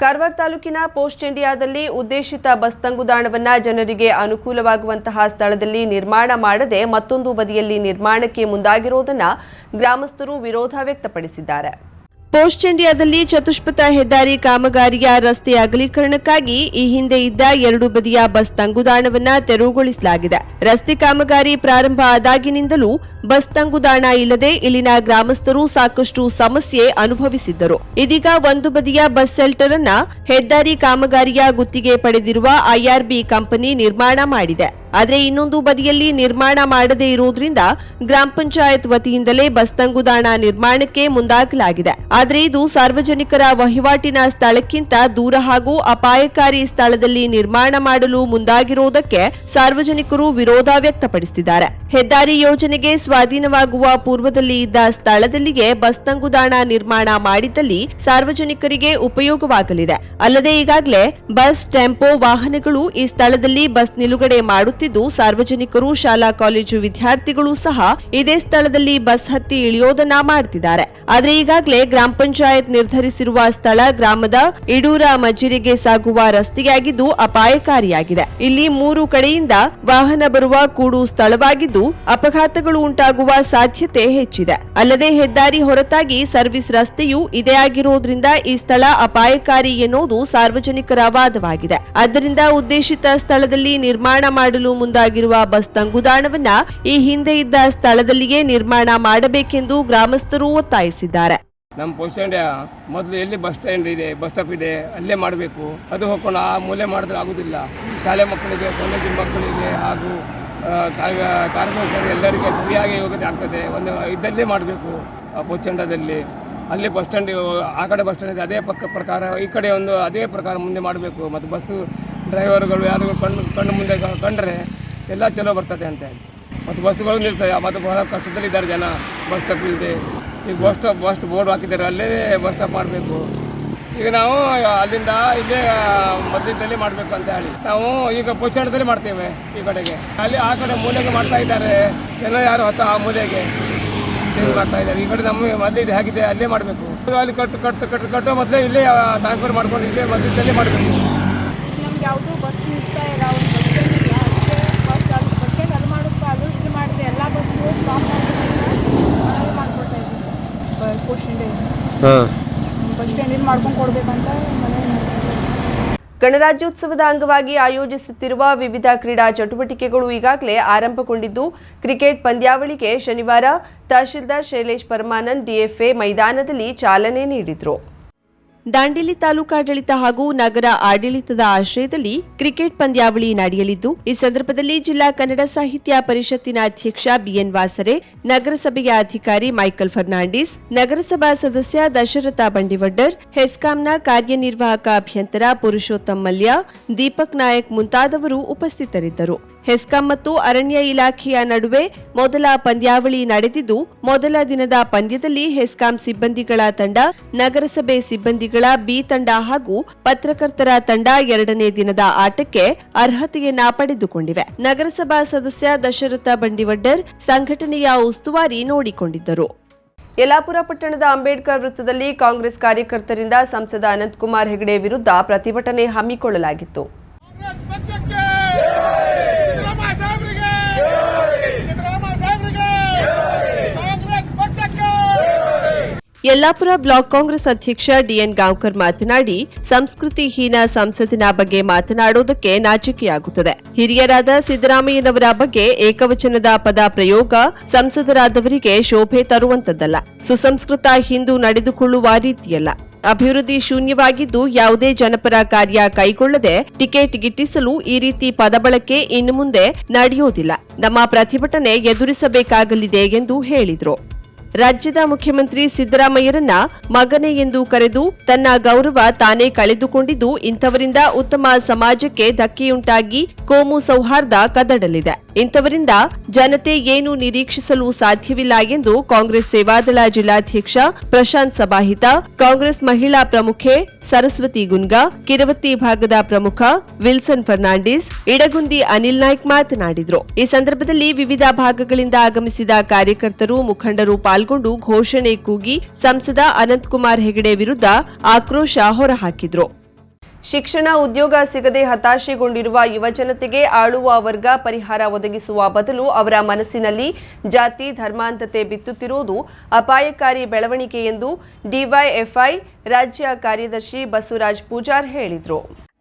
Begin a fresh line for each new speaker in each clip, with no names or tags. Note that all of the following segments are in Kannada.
ಕಾರವಾರ ತಾಲೂಕಿನ ಪೋಸ್ಟ್ ಇಂಡಿಯಾದಲ್ಲಿ ಉದ್ದೇಶಿತ ಬಸ್ ತಂಗುದಾಣವನ್ನು ಜನರಿಗೆ ಅನುಕೂಲವಾಗುವಂತಹ ಸ್ಥಳದಲ್ಲಿ ನಿರ್ಮಾಣ ಮಾಡದೆ ಮತ್ತೊಂದು ಬದಿಯಲ್ಲಿ ನಿರ್ಮಾಣಕ್ಕೆ ಮುಂದಾಗಿರುವುದನ್ನು ಗ್ರಾಮಸ್ಥರು ವಿರೋಧ ವ್ಯಕ್ತಪಡಿಸಿದ್ದಾರೆ. ಪೋಸ್ಟ್ ಇಂಡಿಯಾದಲ್ಲಿ ಚತುಷ್ಪಥ ಹೆದ್ದಾರಿ ಕಾಮಗಾರಿಯ ರಸ್ತೆ ಅಗಲೀಕರಣಕ್ಕಾಗಿ ಈ ಹಿಂದೆ ಇದ್ದ ಎರಡು ಬದಿಯ ಬಸ್ ತಂಗುದಾಣವನ್ನು ತೆರವುಗೊಳಿಸಲಾಗಿದೆ. ರಸ್ತೆ ಕಾಮಗಾರಿ ಪ್ರಾರಂಭ ಆದಾಗಿನಿಂದಲೂ ಬಸ್ ತಂಗುದಾಣ ಇಲ್ಲದೆ ಇಲ್ಲಿನ ಗ್ರಾಮಸ್ಥರು ಸಾಕಷ್ಟು ಸಮಸ್ಯೆ ಅನುಭವಿಸಿದ್ದರು. ಇದೀಗ ಒಂದು ಬದಿಯ ಬಸ್ ಶೆಲ್ಟರ್ ಅನ್ನ ಹೆದ್ದಾರಿ ಕಾಮಗಾರಿಯ ಗುತ್ತಿಗೆ ಪಡೆದಿರುವ ಐಆರ್ಬಿ ಕಂಪನಿ ನಿರ್ಮಾಣ ಮಾಡಿದೆ. ಆದರೆ ಇನ್ನೊಂದು ಬದಿಯಲ್ಲಿ ನಿರ್ಮಾಣ ಮಾಡದೇ ಇರುವುದರಿಂದ ಗ್ರಾಮ ಪಂಚಾಯತ್ ವತಿಯಿಂದಲೇ ಬಸ್ ತಂಗುದಾಣ ನಿರ್ಮಾಣಕ್ಕೆ ಮುಂದಾಗಲಾಗಿದೆ. ಆದರೆ ಇದು ಸಾರ್ವಜನಿಕರ ವಹಿವಾಟಿನ ಸ್ಥಳಕ್ಕಿಂತ ದೂರ ಹಾಗೂ ಅಪಾಯಕಾರಿ ಸ್ಥಳದಲ್ಲಿ ನಿರ್ಮಾಣ ಮಾಡಲು ಮುಂದಾಗಿರುವುದಕ್ಕೆ ಸಾರ್ವಜನಿಕರು ವಿರೋಧ ವ್ಯಕ್ತಪಡಿಸಿದ್ದಾರೆ. ಹೆದ್ದಾರಿ ಯೋಜನೆಗೆ ಸ್ವಾಧೀನವಾಗುವ ಪೂರ್ವದಲ್ಲಿ ಇದ್ದ ಸ್ಥಳದಲ್ಲಿಯೇ ಬಸ್ ತಂಗುದಾಣ ನಿರ್ಮಾಣ ಮಾಡಿದ್ದಲ್ಲಿ ಸಾರ್ವಜನಿಕರಿಗೆ ಉಪಯೋಗವಾಗಲಿದೆ. ಅಲ್ಲದೆ ಈಗಾಗಲೇ ಬಸ್ ಟೆಂಪೋ ವಾಹನಗಳು ಈ ಸ್ಥಳದಲ್ಲಿ ಬಸ್ ನಿಲುಗಡೆ ಮಾಡುತ್ತಿದ್ದು ಸಾರ್ವಜನಿಕರು, ಶಾಲಾ, ಕಾಲೇಜು ವಿದ್ಯಾರ್ಥಿಗಳು ಸಹ ಇದೇ ಸ್ಥಳದಲ್ಲಿ ಬಸ್ ಹತ್ತಿ ಇಳಿಯೋದನ್ನ ಮಾಡ್ತಿದ್ದಾರೆ. ಆದರೆ ಈಗಾಗಲೇ ಗ್ರಾಮ ಪಂಚಾಯತ್ ನಿರ್ಧರಿಸಿರುವ ಸ್ಥಳ ಗ್ರಾಮದ ಇಡೂರ ಮಜ್ಜಿರಿಗೆ ಸಾಗುವ ರಸ್ತೆಯಾಗಿದ್ದು ಅಪಾಯಕಾರಿಯಾಗಿದೆ. ಇಲ್ಲಿ ಮೂರು ಕಡೆಯಿಂದ ವಾಹನ ಬರುವ ಕೂಡು ಸ್ಥಳವಾಗಿದ್ದು ಅಪಘಾತಗಳು ಉಂಟಾಗುವ ಸಾಧ್ಯತೆ ಹೆಚ್ಚಿದೆ. ಅಲ್ಲದೆ ಹೆದ್ದಾರಿ ಹೊರತಾಗಿ ಸರ್ವಿಸ್ ರಸ್ತೆಯೂ ಇದೇ ಆಗಿರುವುದರಿಂದ ಈ ಸ್ಥಳ ಅಪಾಯಕಾರಿ ಎನ್ನುವುದು ಸಾರ್ವಜನಿಕರ ವಾದವಾಗಿದೆ. ಆದ್ದರಿಂದ ಉದ್ದೇಶಿತ ಸ್ಥಳದಲ್ಲಿ ನಿರ್ಮಾಣ ಮಾಡಲು ಮುಂದಾಗಿರುವ ಬಸ್ ತಂಗುದಾಣವನ್ನ ಈ ಹಿಂದೆ ಇದ್ದ ಸ್ಥಳದಲ್ಲಿಯೇ ನಿರ್ಮಾಣ ಮಾಡಬೇಕೆಂದು ಗ್ರಾಮಸ್ಥರು ಒತ್ತಾಯಿಸಿದ್ದಾರೆ.
ನಮ್ಮ ಬಸ್ ಸ್ಟ್ಯಾಂಡ್ ಮೊದಲು ಎಲ್ಲಿ ಬಸ್ ಸ್ಟ್ಯಾಂಡ್ ಇದೆ, ಬಸ್ ಸ್ಟಾಪ್ ಇದೆ, ಅಲ್ಲೇ ಮಾಡಬೇಕು. ಅದು ಹೋಗ್ಕೊಂಡು ಆ ಮೂಲೆ ಮಾಡಿದ್ರೆ ಆಗೋದಿಲ್ಲ. ಶಾಲೆ ಮಕ್ಕಳಿಗೆ, ಕಾಲೇಜಿನ ಮಕ್ಕಳಿಗೆ ಹಾಗೂ ಕಾರ್ಮಿಕರು ಎಲ್ಲರಿಗೆ ಸರಿಯಾಗಿ ಯೋಗ್ಯತೆ ಆಗ್ತದೆ. ಒಂದು ಇದ್ದಲ್ಲೇ ಮಾಡಬೇಕು ಆ ಇಂಡಿಯಾದಲ್ಲಿ ಅಲ್ಲಿ ಬಸ್ ಸ್ಟ್ಯಾಂಡ್, ಆ ಕಡೆ ಬಸ್ ಸ್ಟ್ಯಾಂಡ್ ಇದೆ. ಅದೇ ಪಕ್ಕ ಪ್ರಕಾರ ಈ ಕಡೆ ಒಂದು, ಅದೇ ಪ್ರಕಾರ ಮುಂದೆ ಮಾಡಬೇಕು. ಮತ್ತು ಬಸ್ಸು ಡ್ರೈವರ್ಗಳು ಯಾರು ಕಣ್ಣು ಕಣ್ಣು ಮುಂದೆ ಕಂಡ್ರೆ ಎಲ್ಲ ಚಲೋ ಬರ್ತದೆ ಅಂತ ಹೇಳಿ. ಮತ್ತು ಬಸ್ಸುಗಳು ನಿಲ್ತವೆ ಮತ್ತು ಬಹಳ ಕಷ್ಟದಲ್ಲಿದ್ದಾರೆ ಜನ. ಬಸ್ ಸ್ಟಾಪ್ ಇಲ್ಲದೆ ಈಗ ಬಸ್ ಸ್ಟಾಪ್, ಬಸ್ ಬೋರ್ಡ್ ಹಾಕಿದ್ದಾರೆ, ಅಲ್ಲೇ ಬಸ್ ಸ್ಟಾಪ್ ಮಾಡಬೇಕು. ಈಗ ನಾವು ಅಲ್ಲಿಂದ ಇಲ್ಲೇ ಮಧ್ಯದಲ್ಲಿ ಮಾಡಬೇಕು ಅಂತ ಹೇಳಿ. ನಾವು ಈಗ ಪೋಷಣದಲ್ಲಿ ಮಾಡ್ತೇವೆ ಈ ಕಡೆಗೆ. ಅಲ್ಲಿ ಆ ಕಡೆ ಮೂಲೆಗೆ ಮಾಡ್ತಾ ಇದ್ದಾರೆ. ಜನ ಯಾರು ಹೊತ್ತ ಆ ಮೂಲೆಗೆ? ಮಾಡ್ತಾ ಇದ್ದಾರೆ? ಈ ಕಡೆ ನಮ್ಮ ಮದ್ಲಿದು ಹಾಕಿದೆ ಅಲ್ಲೇ ಮಾಡಬೇಕು. ಅಲ್ಲಿ ಕಟ್ಟು ಕಟ್ಟು ಕಟ್ಟು ಕಟ್ಟೋ ಮೊದಲೇ ಇಲ್ಲೇ ಟ್ರಾನ್ಸ್ಫರ್ ಮಾಡ್ಕೊಂಡು ಇಲ್ಲೇ ಮಧ್ಯದಲ್ಲೇ ಮಾಡಬೇಕು.
ಯಾವುದೂ ಬಸ್ ನಿಲ್ಲಿಸ್ತಾ ಇಲ್ಲ ಒಂದು ಬಸ್ ಅದಕ್ಕೆ ಬಸ್ ಅಲ್ಲಿ ಬಸ್ ಅದು ಅಲ್ಲಿ ಮಾಡುತ್ತಾ ಅದು ಇದು ಮಾಡಿದ್ರೆ ಎಲ್ಲ ಬಸ್ಸು ಸ್ಟಾಪ್ ಮಾಡೋದನ್ನ ಮಾಡ್ಕೊಡ್ತಾ ಇದ್ದೀವಿ? ಪೋಸ್ಟ್ ಇಂಡಿಯಾ ಬಸ್ ಸ್ಟ್ಯಾಂಡಿಂದ ಮಾಡ್ಕೊಂಡು ಕೊಡ್ಬೇಕಂತ ಮನೆ
ಗಣರಾಜ್ಯೋತ್ಸವದ ಅಂಗವಾಗಿ ಆಯೋಜಿಸುತ್ತಿರುವ ವಿವಿಧ ಕ್ರೀಡಾ ಚಟುವಟಿಕೆಗಳು ಈಗಾಗಲೇ ಆರಂಭಗೊಂಡಿದ್ದು ಕ್ರಿಕೆಟ್ ಪಂದ್ಯಾವಳಿಗೆ ಶನಿವಾರ ತಹಶೀಲ್ದಾರ್ ಶೈಲೇಶ್ ಪರಮಾನಂದ್ ಡಿಎಫ್ಎ ಮೈದಾನದಲ್ಲಿ ಚಾಲನೆ ನೀಡಿದರು. ದಾಂಡೇಲಿ ತಾಲೂಕಾಡಳಿತ ಹಾಗೂ ನಗರ ಆಡಳಿತದ ಆಶ್ರಯದಲ್ಲಿ ಕ್ರಿಕೆಟ್ ಪಂದ್ಯಾವಳಿ ನಡೆಯಲಿದ್ದು, ಈ ಸಂದರ್ಭದಲ್ಲಿ ಜಿಲ್ಲಾ ಕನ್ನಡ ಸಾಹಿತ್ಯ ಪರಿಷತ್ತಿನ ಅಧ್ಯಕ್ಷ ಬಿಎನ್ ವಾಸರೆ, ನಗರಸಭೆಯ ಅಧಿಕಾರಿ ಮೈಕಲ್ ಫರ್ನಾಂಡಿಸ್, ನಗರಸಭಾ ಸದಸ್ಯ ದಶರಥ ಬಂಡಿವಡ್ಡರ್, ಹೆಸ್ಕಾಂನ ಕಾರ್ಯನಿರ್ವಾಹಕ ಅಭಿಯಂತರ ಪುರುಷೋತ್ತಮ್ ಮಲ್ಯ, ದೀಪಕ್ ನಾಯಕ್ ಮುಂತಾದವರು ಉಪಸ್ಥಿತರಿದ್ದರು. ಹೆಸ್ಕಾಂ ಮತ್ತು ಅರಣ್ಯ ಇಲಾಖೆಯ ನಡುವೆ ಮೊದಲ ಪಂದ್ಯಾವಳಿ ನಡೆದಿದ್ದು, ಮೊದಲ ದಿನದ ಪಂದ್ಯದಲ್ಲಿ ಹೆಸ್ಕಾಂ ಸಿಬ್ಬಂದಿಗಳ ತಂಡ, ನಗರಸಭೆ ಸಿಬ್ಬಂದಿಗಳ ಬಿ ತಂಡ ಹಾಗೂ ಪತ್ರಕರ್ತರ ತಂಡ ಎರಡನೇ ದಿನದ ಆಟಕ್ಕೆ ಅರ್ಹತೆಯನ್ನ ಪಡೆದುಕೊಂಡಿವೆ. ನಗರಸಭಾ ಸದಸ್ಯ ದಶರಥ ಬಂಡಿವಡ್ಡರ್ ಸಂಘಟನೆಯ ಉಸ್ತುವಾರಿ ನೋಡಿಕೊಂಡಿದ್ದರು. ಯಲಾಪುರ ಪಟ್ಟಣದ ಅಂಬೇಡ್ಕರ್ ವೃತ್ತದಲ್ಲಿ ಕಾಂಗ್ರೆಸ್ ಕಾರ್ಯಕರ್ತರಿಂದ ಸಂಸದ ಅನಂತಕುಮಾರ್ ಹೆಗಡೆ ವಿರುದ್ಧ ಪ್ರತಿಭಟನೆ ಹಮ್ಮಿಕೊಳ್ಳಲಾಗಿತ್ತು. ಯಲ್ಲಾಪುರ ಬ್ಲಾಕ್ ಕಾಂಗ್ರೆಸ್ ಅಧ್ಯಕ್ಷ ಡಿಎನ್ ಗಾಂವ್ಕರ್ ಮಾತನಾಡಿ, ಸಂಸ್ಕೃತಿಹೀನ ಸಂಸದಿನ ಬಗ್ಗೆ ಮಾತನಾಡುವುದಕ್ಕೆ ನಾಚಿಕೆಯಾಗುತ್ತದೆ. ಹಿರಿಯರಾದ ಸಿದ್ದರಾಮಯ್ಯನವರ ಬಗ್ಗೆ ಏಕವಚನದ ಪದ ಪ್ರಯೋಗ ಸಂಸದರಾದವರಿಗೆ ಶೋಭೆ ತರುವಂತದ್ದಲ್ಲ ಸುಸಂಸ್ಕೃತ ಹಿಂದೂ ನಡೆದುಕೊಳ್ಳುವ ರೀತಿಯಲ್ಲ. ಅಭಿವೃದ್ಧಿ ಶೂನ್ಯವಾಗಿದ್ದು ಯಾವುದೇ ಜನಪರ ಕಾರ್ಯ ಕೈಗೊಳ್ಳದೆ ಟಿಕೆಟ್ ಗಿಟ್ಟಿಸಲು ಈ ರೀತಿ ಪದ ಬಳಕೆ ಇನ್ನು ಮುಂದೆ ನಡೆಯುವುದಿಲ್ಲ ನಮ್ಮ ಪ್ರತಿಭಟನೆ ಎದುರಿಸಬೇಕಾಗಲಿದೆ ಎಂದು ಹೇಳಿದರು. ರಾಜ್ಯದ ಮುಖ್ಯಮಂತ್ರಿ ಸಿದ್ದರಾಮಯ್ಯರನ್ನ ಮಗನೇ ಎಂದು ಕರೆದು ತನ್ನ ಗೌರವ ತಾನೇ ಕಳೆದುಕೊಂಡಿದ್ದು, ಇಂಥವರಿಂದ ಉತ್ತಮ ಸಮಾಜಕ್ಕೆ ಧಕ್ಕೆಯುಂಟಾಗಿ ಕೋಮು ಸೌಹಾರ್ದ ಕದಡಲಿದೆ. ಇಂಥವರಿಂದ ಜನತೆ ಏನು ನಿರೀಕ್ಷಿಸಲು ಸಾಧ್ಯವಿಲ್ಲ ಎಂದು ಕಾಂಗ್ರೆಸ್ ಸೇವಾದಳ ಜಿಲ್ಲಾಧ್ಯಕ್ಷ ಪ್ರಶಾಂತ್ ಸಬಾಹಿತ ಕಾಂಗ್ರೆಸ್ ಮಹಿಳಾ ಪ್ರಮುಖೆ ಸರಸ್ವತಿ ಗುನ್ಗಾ, ಕಿರವತ್ತಿ ಭಾಗದ ಪ್ರಮುಖ ವಿಲ್ಸನ್ ಫರ್ನಾಂಡಿಸ್, ಇಡಗುಂದಿ ಅನಿಲ್ ನಾಯ್ಕ್ ಮಾತನಾಡಿದರು. ಈ ಸಂದರ್ಭದಲ್ಲಿ ವಿವಿಧ ಭಾಗಗಳಿಂದ ಆಗಮಿಸಿದ ಕಾರ್ಯಕರ್ತರು ಮುಖಂಡರು ಪಾಲ್ಗೊಂಡು ಘೋಷಣೆ ಕೂಗಿ ಸಂಸದ ಅನಂತಕುಮಾರ್ ಹೆಗಡೆ ವಿರುದ್ಧ ಆಕ್ರೋಶ ಹೊರಹಾಕಿದ್ರು. ಶಿಕ್ಷಣ ಉದ್ಯೋಗ ಸಿಗದೆ ಹತಾಶೆಗೊಂಡಿರುವ ಯುವಜನತೆಗೆ ಆಳುವ ವರ್ಗ ಪರಿಹಾರ ಒದಗಿಸುವ ಬದಲು ಅವರ ಮನಸ್ಸಿನಲ್ಲಿ ಜಾತಿ, ಧರ್ಮಾಂತತೆ ಬಿತ್ತುತ್ತಿರುವುದು ಅಪಾಯಕಾರಿ ಬೆಳವಣಿಗೆ ಎಂದು ಡಿವೈಎಫ್ಐ ರಾಜ್ಯ ಕಾರ್ಯದರ್ಶಿ ಬಸವರಾಜ್ ಪೂಜಾರ್ ಹೇಳಿದರು.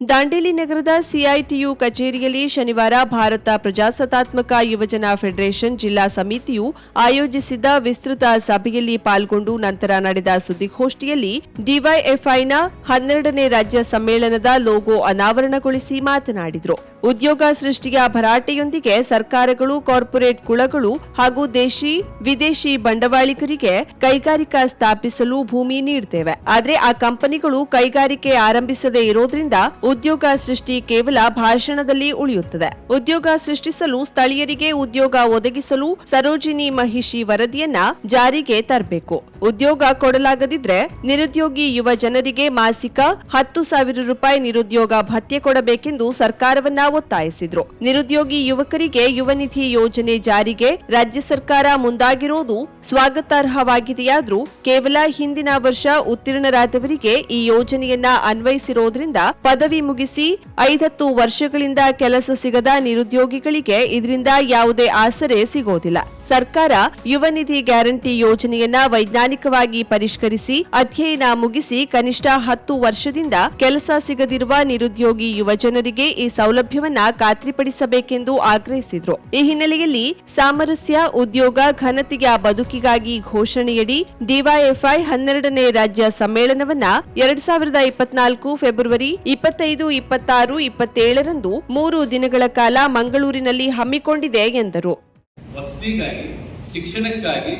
ದಾಂಡೇಲಿ ನಗರದ ಸಿಐಟಿಯು ಕಚೇರಿಯಲ್ಲಿ ಶನಿವಾರ ಭಾರತ ಪ್ರಜಾಸತ್ತಾತ್ಮಕ ಯುವಜನ ಫೆಡರೇಷನ್ ಜಿಲ್ಲಾ ಸಮಿತಿಯು ಆಯೋಜಿಸಿದ್ದ ವಿಸ್ತೃತ ಸಭೆಯಲ್ಲಿ ಪಾಲ್ಗೊಂಡು ನಂತರ ನಡೆದ ಸುದ್ದಿಗೋಷ್ಠಿಯಲ್ಲಿ ಡಿವೈಎಫ್ಐನ ಹನ್ನೆರಡನೇ ರಾಜ್ಯ ಸಮ್ಮೇಳನದ ಲೋಗೋ ಅನಾವರಣಗೊಳಿಸಿ ಮಾತನಾಡಿದರು. ಉದ್ಯೋಗ ಸೃಷ್ಟಿಯ ಭರಾಟೆಯೊಂದಿಗೆ ಸರ್ಕಾರಗಳು, ಕಾರ್ಪೊರೇಟ್ ಕುಳಗಳು ಹಾಗೂ ದೇಶಿ, ವಿದೇಶಿ ಬಂಡವಾಳಿಗರಿಗೆ ಕೈಗಾರಿಕಾ ಸ್ಥಾಪಿಸಲು ಭೂಮಿ ನೀಡುತ್ತೇವೆ ಆದರೆ ಆ ಕಂಪನಿಗಳು ಕೈಗಾರಿಕೆ ಆರಂಭಿಸದೇ ಇರೋದ್ರಿಂದ ಉದ್ಯೋಗ ಸೃಷ್ಟಿ ಕೇವಲ ಭಾಷಣದಲ್ಲಿ ಉಳಿಯುತ್ತದೆ. ಉದ್ಯೋಗ ಸೃಷ್ಟಿಸಲು ಸ್ಥಳೀಯರಿಗೆ ಉದ್ಯೋಗ ಒದಗಿಸಲು ಸರೋಜಿನಿ ಮಹಿಷಿ ವರದಿಯನ್ನ ಜಾರಿಗೆ ತರಬೇಕು. ಉದ್ಯೋಗ ಕೊಡಲಾಗದಿದ್ರೆ ನಿರುದ್ಯೋಗಿ ಯುವ ಜನರಿಗೆ ಮಾಸಿಕ ಹತ್ತು ಸಾವಿರ ರೂಪಾಯಿ ನಿರುದ್ಯೋಗ ಭತ್ಯೆ ಕೊಡಬೇಕೆಂದು ಸರ್ಕಾರವನ್ನ ಒತ್ತಾಯಿಸಿದ್ರು. ನಿರುದ್ಯೋಗಿ ಯುವಕರಿಗೆ ಯುವ ನಿಧಿ ಯೋಜನೆ ಜಾರಿಗೆ ರಾಜ್ಯ ಸರ್ಕಾರ ಮುಂದಾಗಿರೋದು ಸ್ವಾಗತಾರ್ಹವಾಗಿದೆಯಾದ್ರೂ ಕೇವಲ ಹಿಂದಿನ ವರ್ಷ ಉತ್ತೀರ್ಣರಾದವರಿಗೆ ಈ ಯೋಜನೆಯನ್ನ ಅನ್ವಯಿಸಿರೋದ್ರಿಂದ ಪದವಿ ಮುಗಿಸಿ ಐದತ್ತು ವರ್ಷಗಳಿಂದ ಕೆಲಸ ಸಿಗದ ನಿರುದ್ಯೋಗಿಗಳಿಗೆ ಇದರಿಂದ ಯಾವುದೇ ಆಸರೆ ಸಿಗೋದಿಲ್ಲ. ಸರ್ಕಾರ ಯುವ ನಿಧಿ ಗ್ಯಾರಂಟಿ ಯೋಜನೆಯನ್ನ ವೈಜ್ಞಾನಿಕವಾಗಿ ಪರಿಷ್ಕರಿಸಿ, ಅಧ್ಯಯನ ಮುಗಿಸಿ ಕನಿಷ್ಠ ಹತ್ತು ವರ್ಷದಿಂದ ಕೆಲಸ ಸಿಗದಿರುವ ನಿರುದ್ಯೋಗಿ ಯುವಜನರಿಗೆ ಈ ಸೌಲಭ್ಯವನ್ನ ಖಾತ್ರಿಪಡಿಸಬೇಕೆಂದು ಆಗ್ರಹಿಸಿದ್ರು. ಈ ಹಿನ್ನೆಲೆಯಲ್ಲಿ ಸಾಮರಸ್ಯ, ಉದ್ಯೋಗ, ಘನತೆಯ ಬದುಕಿಗಾಗಿ ಘೋಷಣೆಯಡಿ ಡಿವೈಎಫ್ಐ ಹನ್ನೆರಡನೇ ರಾಜ್ಯ ಸಮ್ಮೇಳನವನ್ನ ಎರಡ್ ಸಾವಿರದ ಇಪ್ಪತ್ನಾಲ್ಕು ಫೆಬ್ರವರಿ ಇಪ್ಪತ್ತೈದು, ಇಪ್ಪತ್ತಾರು, ಇಪ್ಪತ್ತೇಳರಂದು ಮೂರು ದಿನಗಳ ಕಾಲ ಮಂಗಳೂರಿನಲ್ಲಿ ಹಮ್ಮಿಕೊಂಡಿದೆ ಎಂದರು.
ವಸತಿಗಾಗಿ, ಶಿಕ್ಷಣಕ್ಕಾಗಿ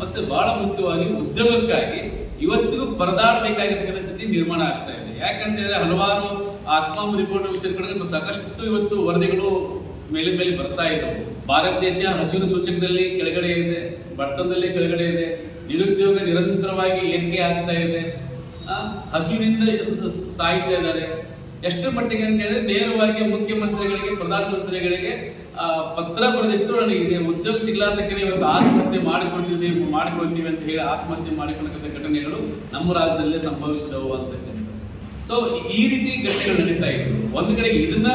ಮತ್ತು ಬಹಳ ಮುಖ್ಯವಾಗಿ ಉದ್ಯೋಗಕ್ಕಾಗಿ ಇವತ್ತಿಗೂ ಪರದಾಡಬೇಕಾಗಿರ್ತಕ್ಕಂಥ ಸ್ಥಿತಿ ನಿರ್ಮಾಣ ಆಗ್ತಾ ಇದೆ. ಯಾಕಂತಂದ್ರೆ ಹಲವಾರು ಆಕ್ಸ್ಫಾಮ್ ರಿಪೋರ್ಟ್ ಸೇರ್ಕೊಂಡ್ರೆ ಸಾಕಷ್ಟು ಇವತ್ತು ವರದಿಗಳು ಮೇಲೆ ಮೇಲೆ ಬರ್ತಾ ಇದ್ದವು. ಭಾರತ ದೇಶ ಹಸಿರು ಸೂಚಕದಲ್ಲಿ ಕೆಳಗಡೆ ಇದೆ, ಬಡತನದಲ್ಲಿ ಕೆಳಗಡೆ ಇದೆ, ನಿರುದ್ಯೋಗ ನಿರಂತರವಾಗಿ ಏರಿಕೆ ಆಗ್ತಾ ಇದೆ. ಹಸಿವಿನಿಂದ ಸಾಯ್ತಾ ಇದ್ದಾರೆ. ಎಷ್ಟು ಮಟ್ಟಿಗೆ ಅಂತ ಹೇಳಿದ್ರೆ ನೇರವಾಗಿ ಮುಖ್ಯಮಂತ್ರಿಗಳಿಗೆ, ಪ್ರಧಾನಮಂತ್ರಿಗಳಿಗೆ ಪತ್ರ ಬರೆದಿಟ್ಟು ನನಗೆ ಇದೆ ಉದ್ಯೋಗ ಸಿಗ್ಲಾರ್ದಕ್ಕೆ ಇವತ್ತು ಆತ್ಮಹತ್ಯೆ ಮಾಡಿಕೊಂಡಿದ್ದೀವಿ ಮಾಡಿಕೊಳ್ತೀವಿ ಅಂತ ಹೇಳಿ ಆತ್ಮಹತ್ಯೆ ಮಾಡಿಕೊಳ್ಳಕ್ಕಂಥ ಘಟನೆಗಳು ನಮ್ಮ ರಾಜ್ಯದಲ್ಲೇ ಸಂಭವಿಸಿದವು ಅಂತಕ್ಕಂಥ ಸೊ ಈ ರೀತಿ ಘಟನೆಗಳು ನಡೀತಾ ಇದ್ವು. ಒಂದು ಕಡೆ ಇದನ್ನ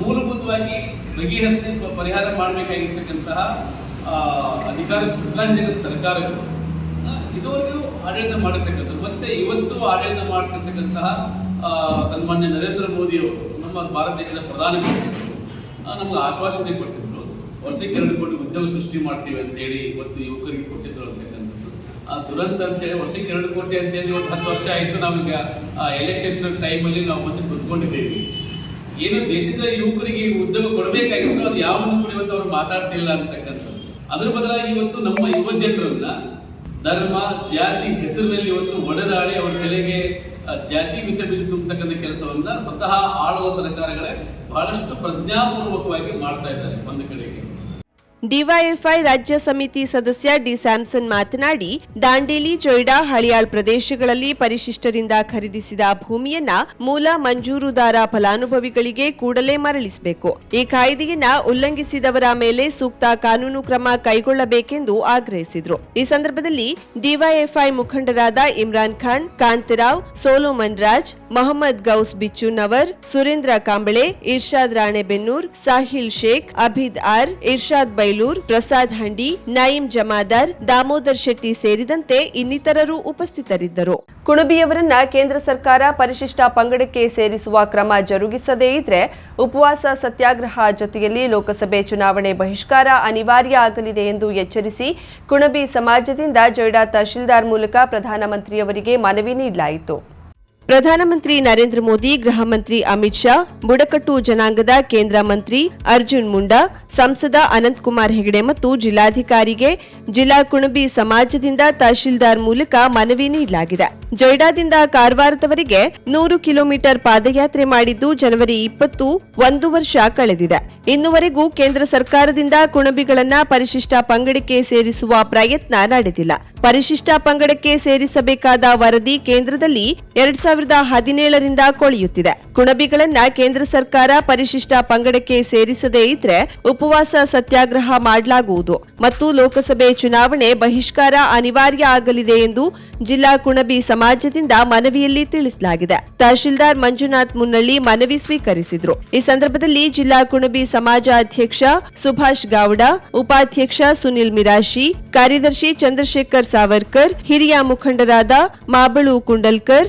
ಮೂಲಭೂತವಾಗಿ ಬಗೆಹರಿಸಿ ಪರಿಹಾರ ಮಾಡಬೇಕಾಗಿರ್ತಕ್ಕಂತಹ ಅಧಿಕಾರ ಚುಕ್ಕಾಣಿರ್ತಕ್ಕಂಥ ಸರ್ಕಾರಗಳು ಇದುವರೆಗೂ ಆಡಳಿತ ಮಾಡಿರ್ತಕ್ಕಂಥದ್ದು. ಮತ್ತೆ ಇವತ್ತು ಆಡಳಿತ ಮಾಡ್ತಿರ್ತಕ್ಕಂತಹ ಸನ್ಮಾನ್ಯ ನರೇಂದ್ರ ಮೋದಿಯವರು, ನಮ್ಮ ಭಾರತ ದೇಶದ ಪ್ರಧಾನಮಂತ್ರಿ ನಮ್ಗೆ ಆಶ್ವಾಸನೆ ಕೊಟ್ಟಿದ್ರು. ವರ್ಷಕ್ಕೆ ಎರಡು ಕೋಟಿ ಉದ್ಯೋಗ ಸೃಷ್ಟಿ ಮಾಡ್ತೀವಿ ಅಂತೇಳಿ ಇವತ್ತು ಯುವಕರಿಗೆ ಕೊಟ್ಟಿದ್ರು ಅಂತಕ್ಕಂಥದ್ದು. ಆ ದುರಂತ ಅಂತೇಳಿ ವರ್ಷಕ್ಕೆ ಎರಡು ಕೋಟಿ ಅಂತೇಳಿ ಒಂದು ಹತ್ತು ವರ್ಷ ಆಯಿತು ಆ ಎಲೆಕ್ಷನ್ ಟೈಮಲ್ಲಿ ನಾವು ಮತ್ತೆ ಕುತ್ಕೊಂಡಿದ್ದೇವೆ. ಏನು ದೇಶದ ಯುವಕರಿಗೆ ಉದ್ಯೋಗ ಕೊಡಬೇಕಾಗಿತ್ತು ಅದು ಯಾವ ಕೂಡ ಇವತ್ತು ಅವ್ರು ಮಾತಾಡ್ತಿಲ್ಲ ಅಂತಕ್ಕಂಥದ್ದು. ಅದ್ರ ಬದಲಾಗಿ ಇವತ್ತು ನಮ್ಮ ಯುವ ಜನರನ್ನ ಧರ್ಮ, ಜಾತಿ, ಹೆಸರಿನಲ್ಲಿ ಇವತ್ತು ಒಡೆದಾಳಿ ಅವ್ರ ತಲೆಗೆ ಜಾತಿ ವಿಷ ತುಂಬತಕ್ಕಂಥ ಕೆಲಸವನ್ನ ಸ್ವತಃ ಆಳುವ ಸರ್ಕಾರಗಳೇ ಬಹಳಷ್ಟು ಪ್ರಜ್ಞಾಪೂರ್ವಕವಾಗಿ ಮಾಡ್ತಾ ಇದ್ದಾರೆ ಒಂದು ಕಡೆಗೆ.
ಡಿವೈಎಫ್ಐ ರಾಜ್ಯ ಸಮಿತಿ ಸದಸ್ಯ ಡಿ ಸ್ಯಾಮ್ಸನ್ ಮಾತನಾಡಿ, ದಾಂಡೇಲಿ, ಜೊಯ್ಡಾ, ಹಳಿಯಾಳ್ ಪ್ರದೇಶಗಳಲ್ಲಿ ಪರಿಶಿಷ್ಟರಿಂದ ಖರೀದಿಸಿದ ಭೂಮಿಯನ್ನ ಮೂಲ ಮಂಜೂರುದಾರ ಫಲಾನುಭವಿಗಳಿಗೆ ಕೂಡಲೇ ಮರಳಿಸಬೇಕು. ಈ ಕಾಯ್ದೆಯನ್ನ ಉಲ್ಲಂಘಿಸಿದವರ ಮೇಲೆ ಸೂಕ್ತ ಕಾನೂನು ಕ್ರಮ ಕೈಗೊಳ್ಳಬೇಕೆಂದು ಆಗ್ರಹಿಸಿದರು. ಈ ಸಂದರ್ಭದಲ್ಲಿ ಡಿವೈಎಫ್ಐ ಮುಖಂಡರಾದ ಇಮ್ರಾನ್ ಖಾನ್, ಕಾಂತರಾವ್, ಸೋಲೋಮನ್ ರಾಜ್, ಮೊಹಮ್ಮದ್ ಗೌಸ್ ಬಿಚ್ಚುನವರ್, ಸುರೇಂದ್ರ ಕಾಂಬಳೆ, ಇರ್ಷಾದ್ ರಾಣೆಬೆನ್ನೂರ್, ಸಾಹಿಲ್ ಶೇಖ್, ಅಭಿದ್ ಆರ್, ಇರ್ಷಾದ್ ಬೈಲೂರ್, ಪ್ರಸಾದ್ ಹಂಡಿ, ನಯೀಂ ಜಮಾದಾರ್, ದಾಮೋದರ್ ಶೆಟ್ಟಿ ಸೇರಿದಂತೆ ಇನ್ನಿತರರು ಉಪಸ್ಥಿತರಿದ್ದರು. ಕುಣಬಿಯವರನ್ನ ಕೇಂದ್ರ ಸರ್ಕಾರ ಪರಿಶಿಷ್ಟ ಪಂಗಡಕ್ಕೆ ಸೇರಿಸುವ ಕ್ರಮ ಜರುಗಿಸದೇ ಇದ್ರೆ ಉಪವಾಸ ಸತ್ಯಾಗ್ರಹ ಜೊತೆಯಲ್ಲಿ ಲೋಕಸಭೆ ಚುನಾವಣೆ ಬಹಿಷ್ಕಾರ ಅನಿವಾರ್ಯ ಆಗಲಿದೆ ಎಂದು ಎಚ್ಚರಿಸಿ ಕುಣಬಿ ಸಮಾಜದಿಂದ ಜೊಯ್ಡಾ ತಹಶೀಲ್ದಾರ್ ಮೂಲಕ ಪ್ರಧಾನಮಂತ್ರಿಯವರಿಗೆ ಮನವಿ ನೀಡಲಾಯಿತು. ಪ್ರಧಾನಮಂತ್ರಿ ನರೇಂದ್ರ ಮೋದಿ, ಗೃಹ ಮಂತ್ರಿ ಅಮಿತ್ ಶಾ, ಬುಡಕಟ್ಟು ಜನಾಂಗದ ಕೇಂದ್ರ ಮಂತ್ರಿ ಅರ್ಜುನ್ ಮುಂಡಾ, ಸಂಸದ ಅನಂತಕುಮಾರ್ ಹೆಗಡೆ ಮತ್ತು ಜಿಲ್ಲಾಧಿಕಾರಿಗೆ ಜಿಲ್ಲಾ ಕುಣಬಿ ಸಮಾಜದಿಂದ ತಹಶೀಲ್ದಾರ್ ಮೂಲಕ ಮನವಿ ನೀಡಲಾಗಿದೆ. ಜೊಯ್ಡಾದಿಂದ ಕಾರವಾರದವರೆಗೆ ನೂರು ಕಿಲೋಮೀಟರ್ ಪಾದಯಾತ್ರೆ ಮಾಡಿದ್ದು ಜನವರಿ ಇಪ್ಪತ್ತು, ಒಂದು ವರ್ಷ ಕಳೆದಿದೆ. ಇನ್ನುವರೆಗೂ ಕೇಂದ್ರ ಸರ್ಕಾರದಿಂದ ಕುಣಬಿಗಳನ್ನ ಪರಿಶಿಷ್ಟ ಪಂಗಡಕ್ಕೆ ಸೇರಿಸುವ ಪ್ರಯತ್ನ ನಡೆದಿಲ್ಲ. ಪರಿಶಿಷ್ಟ ಪಂಗಡಕ್ಕೆ ಸೇರಿಸಬೇಕಾದ ವರದಿ ಕೇಂದ್ರದಲ್ಲಿ ಎರಡ್ ಸಾವಿರದ ಸಾವಿರದ ಹದಿನೇಳರಿಂದ ಕೊಳೆಯುತ್ತಿದೆ. ಕುಣಬಿಗಳನ್ನ ಕೇಂದ್ರ ಸರ್ಕಾರ ಪರಿಶಿಷ್ಟ ಪಂಗಡಕ್ಕೆ ಸೇರಿಸದೇ ಇದ್ರೆ ಉಪವಾಸ ಸತ್ಯಾಗ್ರಹ ಮಾಡಲಾಗುವುದು. ಮತ್ತು ಲೋಕಸಭೆ ಚುನಾವಣೆ ಬಹಿಷ್ಕಾರ ಅನಿವಾರ್ಯ ಆಗಲಿದೆ ಎಂದು ಜಿಲ್ಲಾ ಕುಣಬಿ ಸಮಾಜದಿಂದ ಮನವಿಯಲ್ಲಿ ತಿಳಿಸಲಾಗಿದೆ. ತಹಶೀಲ್ದಾರ್ ಮಂಜುನಾಥ್ ಮುನ್ನಳ್ಳಿ ಮನವಿ ಸ್ವೀಕರಿಸಿದ್ರು. ಈ ಸಂದರ್ಭದಲ್ಲಿ ಜಿಲ್ಲಾ ಕುಣಬಿ ಸಮಾಜ ಅಧ್ಯಕ್ಷ ಸುಭಾಷ್ ಗೌಡ, ಉಪಾಧ್ಯಕ್ಷ ಸುನಿಲ್ ಮಿರಾಶಿ, ಕಾರ್ಯದರ್ಶಿ ಚಂದ್ರಶೇಖರ್ ಸಾವರ್ಕರ್, ಹಿರಿಯ ಮುಖಂಡರಾದ ಮಾಬಳು ಕುಂಡಲ್ಕರ್